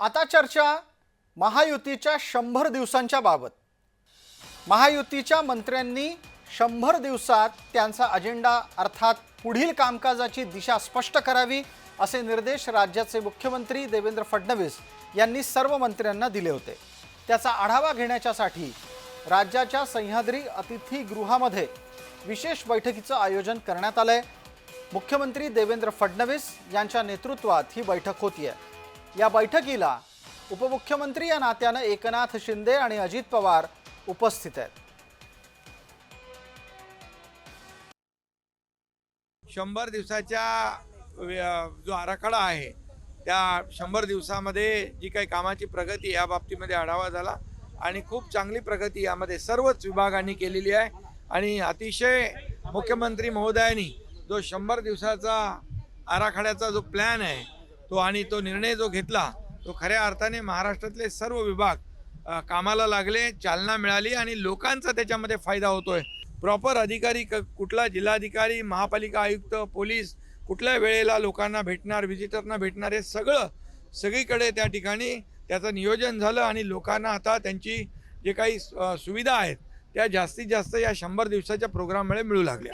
आता चर्चा महायुतीच्या शंभर दिवसांच्या बाबत. महायुतीच्या मंत्र्यांनी शंभर दिवसात त्यांचा अजेंडा अर्थात पुढील कामकाजाची दिशा स्पष्ट करावी असे निर्देश राज्याचे मुख्यमंत्री देवेंद्र फडणवीस यांनी सर्व मंत्र्यांना दिले होते. त्याचा आढावा घेण्याच्यासाठी राज्याच्या सह्याद्री अतिथीगृहामध्ये विशेष बैठकीचं आयोजन करण्यात आलं आहे मुख्यमंत्री देवेंद्र फडणवीस यांच्या नेतृत्वात ही बैठक होती आहे या बैठकीला उपमुख्यमंत्री या नात्यानं एकनाथ शिंदे आणि अजित पवार उपस्थित आहेत. शंभर दिवसाच्या जो आराखडा आहे त्या शंभर दिवसामध्ये जी काही कामाची प्रगती या बाबतीमध्ये आढावा झाला आणि खूप चांगली प्रगती यामध्ये सर्वच विभागांनी केलेली आहे आणि अतिशय मुख्यमंत्री महोदयांनी जो शंभर दिवसाचा आराखड्याचा जो प्लॅन आहे तो आणि तो निर्णय जो घेतला तो खऱ्या अर्थाने महाराष्ट्रातले सर्व विभाग कामाला लागले चालना मिळाली आणि लोकांचा त्याच्यामध्ये फायदा होतोय. प्रॉपर अधिकारी क- कुठला जिल्हाधिकारी महापालिका आयुक्त पोलीस कुठल्या वेळेला लोकांना भेटणार व्हिजिटरना भेटणार हे सगळं सगळीकडे त्या ठिकाणी त्याचं नियोजन झालं आणि लोकांना आता त्यांची जे काही सुविधा आहेत त्या जास्तीत जास्त या शंभर दिवसाच्या प्रोग्राममुळे मिळू लागल्या.